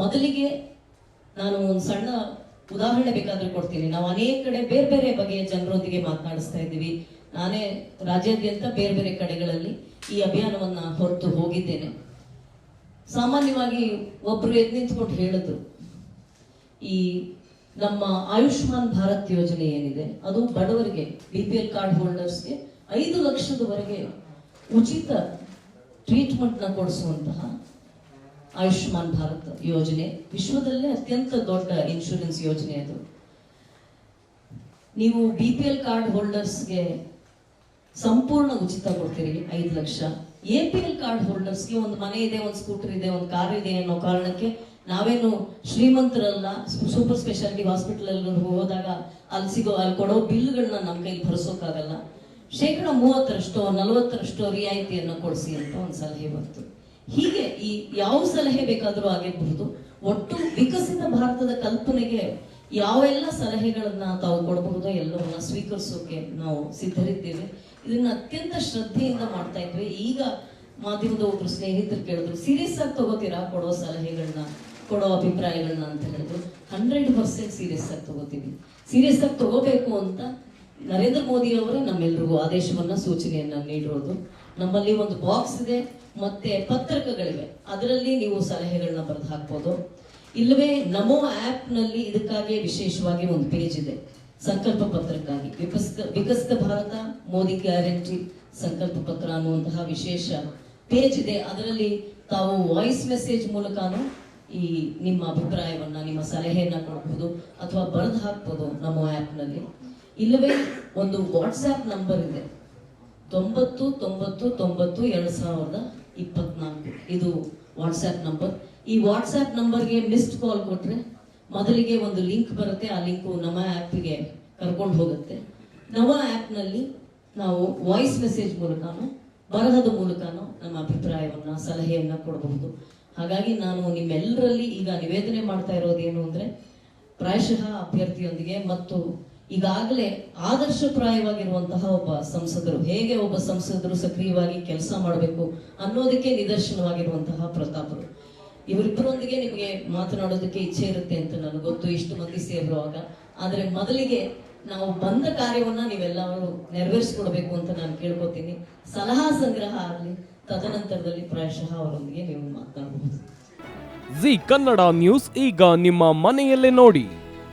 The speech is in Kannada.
ಮೊದಲಿಗೆ ನಾನು ಒಂದು ಸಣ್ಣ ಉದಾಹರಣೆ ಬೇಕಾದ್ರೆ ಕೊಡ್ತೀನಿ. ನಾವು ಅನೇಕ ಕಡೆ ಬೇರೆ ಬೇರೆ ಬಗೆಯ ಜನರೊಂದಿಗೆ ಮಾತನಾಡಿಸ್ತಾ ಇದ್ದೀವಿ. ನಾನೇ ರಾಜ್ಯಾದ್ಯಂತ ಬೇರೆ ಬೇರೆ ಕಡೆಗಳಲ್ಲಿ ಈ ಅಭಿಯಾನವನ್ನ ಹೊರತು ಹೋಗಿದ್ದೇನೆ. ಸಾಮಾನ್ಯವಾಗಿ ಒಬ್ರು ಎದ್ದು ನಿಂತ್ಕೊಂಡು ಹೇಳಿದ್ರು, ಈ ನಮ್ಮ ಆಯುಷ್ಮಾನ್ ಭಾರತ್ ಯೋಜನೆ ಏನಿದೆ, ಅದು ಬಡವರಿಗೆ ಬಿ ಪಿ ಎಲ್ ಕಾರ್ಡ್ ಹೋಲ್ಡರ್ಸ್ಗೆ ಐದು ಲಕ್ಷದವರೆಗೆ ಉಚಿತ ಟ್ರೀಟ್ಮೆಂಟ್ನ ಕೊಡಿಸುವಂತಹ ಆಯುಷ್ಮಾನ್ ಭಾರತ್ ಯೋಜನೆ. ವಿಶ್ವದಲ್ಲೇ ಅತ್ಯಂತ ದೊಡ್ಡ ಇನ್ಶೂರೆನ್ಸ್ ಯೋಜನೆ ಅದು. ನೀವು ಬಿ ಪಿ ಎಲ್ ಕಾರ್ಡ್ ಹೋಲ್ಡರ್ಸ್ಗೆ ಸಂಪೂರ್ಣ ಉಚಿತ ಕೊಡ್ತೀರಿ ಐದು lakh. A P L card ಹೋಲ್ಡರ್ಸ್ಗೆ ಒಂದು ಮನೆ ಇದೆ, ಒಂದು ಸ್ಕೂಟರ್ ಇದೆ, ಒಂದು ಕಾರ್ ಇದೆ ಅನ್ನೋ ಕಾರಣಕ್ಕೆ ನಾವೇನು ಶ್ರೀಮಂತರಲ್ಲ ಸೂಪರ್ ಸ್ಪೆಷಾಲಿಟಿ ಹಾಸ್ಪಿಟಲ್ ಅಲ್ಲಿ ಹೋದಾಗ ಅಲ್ಲಿ ಸಿಗೋ, ಅಲ್ಲಿ ಕೊಡೋ ಬಿಲ್ಗಳನ್ನ ನಮ್ಮ ಕೈಲಿ ಭರಿಸೋಕ್ಕಾಗಲ್ಲ ಶೇಕಡ ಮೂವತ್ತರಷ್ಟೋ, ನಲವತ್ತರಷ್ಟೋ ರಿಯಾಯಿತಿಯನ್ನು ಕೊಡಿಸಿ ಅಂತ ಒಂದು ಸಲಹೆ ಬಂತು ಹೀಗೆ ಈ ಯಾವ ಸಲಹೆ ಬೇಕಾದರೂ ಆಗಿರಬಹುದು. ಒಟ್ಟು ವಿಕಸಿತ ಭಾರತದ ಕಲ್ಪನೆಗೆ ಯಾವೆಲ್ಲ ಸಲಹೆಗಳನ್ನ ತಾವು ಕೊಡಬಹುದೋ ಎಲ್ಲವನ್ನ ಸ್ವೀಕರಿಸೋಕೆ ನಾವು ಸಿದ್ಧರಿದ್ದೇವೆ. ಇದನ್ನ ಅತ್ಯಂತ ಶ್ರದ್ಧೆಯಿಂದ ಮಾಡ್ತಾ ಇದ್ವಿ. ಈಗ ಮಾಧ್ಯಮದ ಒಬ್ರು ಸ್ನೇಹಿತರು ಕೇಳಿದ್ರು, ಸೀರಿಯಸ್ ಆಗಿ ತಗೋತೀರಾ ಕೊಡೋ ಸಲಹೆಗಳನ್ನ, ಕೊಡೋ ಅಭಿಪ್ರಾಯಗಳನ್ನ? ಅಂತ ಹೇಳಿದ್ರು. ಹಂಡ್ರೆಡ್ ಪರ್ಸೆಂಟ್ ಸೀರಿಯಸ್ ಆಗಿ ತಗೋತೀವಿ. ಸೀರಿಯಸ್ ಆಗಿ ತಗೋಬೇಕು ಅಂತ ನರೇಂದ್ರ ಮೋದಿ ಅವರು ನಮ್ಮೆಲ್ಲರಿಗೂ ಆದೇಶವನ್ನ, ಸೂಚನೆಯನ್ನ ನೀಡಿರೋದು. ನಮ್ಮಲ್ಲಿ ಒಂದು ಬಾಕ್ಸ್ ಇದೆ, ಮತ್ತೆ ಪತ್ರಕಗಳಿವೆ. ಅದರಲ್ಲಿ ನೀವು ಸಲಹೆಗಳನ್ನ ಬರೆದು ಹಾಕ್ಬೋದು. ಇಲ್ಲವೇ ನಮೋ ಆಪ್ನಲ್ಲಿ ಇದಕ್ಕಾಗಿ ವಿಶೇಷವಾಗಿ ಒಂದು ಪೇಜ್ ಇದೆ. ಸಂಕಲ್ಪ ಪತ್ರಕ್ಕಾಗಿ. ವಿಕಸಿತ ವಿಕಸಿತ ಭಾರತ, ಮೋದಿ ಗ್ಯಾರಂಟಿ ಸಂಕಲ್ಪ ಪತ್ರ ಅನ್ನುವಂತಹ ವಿಶೇಷ ಪೇಜ್ ಇದೆ. ಅದರಲ್ಲಿ ತಾವು ವಾಯ್ಸ್ ಮೆಸೇಜ್ ಮೂಲಕನೂ ಈ ನಿಮ್ಮ ಅಭಿಪ್ರಾಯವನ್ನ, ನಿಮ್ಮ ಸಲಹೆಯನ್ನ ಕೊಡಬಹುದು ಅಥವಾ ಬರೆದು ಹಾಕ್ಬೋದು ನಮ್ಮ ಆಪ್ನಲ್ಲಿ. ಇಲ್ಲವೇ ಒಂದು ವಾಟ್ಸ್ಆ್ಯಪ್ ನಂಬರ್ ಇದೆ. ತೊಂಬತ್ತು ತೊಂಬತ್ತು ತೊಂಬತ್ತು, ಎರಡು ಸಾವಿರದ ಇಪ್ಪತ್ನಾಲ್ಕು. ಇದು ವಾಟ್ಸ್ಆ್ಯಪ್ ನಂಬರ್ ಈ ವಾಟ್ಸ್ಆ್ಯಪ್ ನಂಬರ್ಗೆ ಮಿಸ್ಡ್ ಕಾಲ್ ಕೊಟ್ಟರೆ ಮೊದಲಿಗೆ ಒಂದು ಲಿಂಕ್ ಬರುತ್ತೆ. ಆ ಲಿಂಕು ನಮ್ಮ ಆ್ಯಪ್ಗೆ ಕರ್ಕೊಂಡು ಹೋಗುತ್ತೆ. ನವ ಆ್ಯಪ್ನಲ್ಲಿ ನಾವು ವಾಯ್ಸ್ ಮೆಸೇಜ್ ಮೂಲಕನೋ ಬರಹದ ಮೂಲಕನೂ ನಮ್ಮ ಅಭಿಪ್ರಾಯವನ್ನು, ಸಲಹೆಯನ್ನು ಕೊಡಬಹುದು. ಹಾಗಾಗಿ ನಾನು ನಿಮ್ಮೆಲ್ಲರಲ್ಲಿ ಈಗ ನಿವೇದನೆ ಮಾಡ್ತಾ ಇರೋದೇನು ಅಂದರೆ, ಪ್ರಾಯಶಃ ಅಭ್ಯರ್ಥಿಯೊಂದಿಗೆ ಮತ್ತು ಈಗಾಗಲೇ ಆದರ್ಶಪ್ರಾಯವಾಗಿರುವಂತಹ ಒಬ್ಬ ಸಂಸದರು, ಹೇಗೆ ಒಬ್ಬ ಸಂಸದರು ಸಕ್ರಿಯವಾಗಿ ಕೆಲಸ ಮಾಡಬೇಕು ಅನ್ನೋದಕ್ಕೆ ನಿದರ್ಶನವಾಗಿರುವಂತಹ ಪ್ರತಾಪರು. ಇವರಿಬ್ಬರೊಂದಿಗೆ ನಿಮಗೆ ಮಾತನಾಡೋದಕ್ಕೆ ಇಚ್ಛೆ ಇರುತ್ತೆ ಅಂತ ನನಗೆ ಗೊತ್ತು, ಇಷ್ಟು ಮಂದಿ ಸೇರುವಾಗ ಆದರೆ ಮೊದಲಿಗೆ ನಾವು ಬಂದ ಕಾರ್ಯವನ್ನ ನೀವೆಲ್ಲರೂ ನೆರವೇರಿಸ್ಕೊಡ್ಬೇಕು ಅಂತ ನಾನು ಕೇಳ್ಕೊತೀನಿ. ಸಲಹಾ ಸಂಗ್ರಹ ಆಗಲಿ, ತದನಂತರದಲ್ಲಿ ಪ್ರಾಯಶಃ ಅವರೊಂದಿಗೆ ನೀವು ಮಾತನಾಡಬಹುದು. ಜಿ ಕನ್ನಡ ನ್ಯೂಸ್, ಈಗ ನಿಮ್ಮ ಮನೆಯಲ್ಲೇ ನೋಡಿ.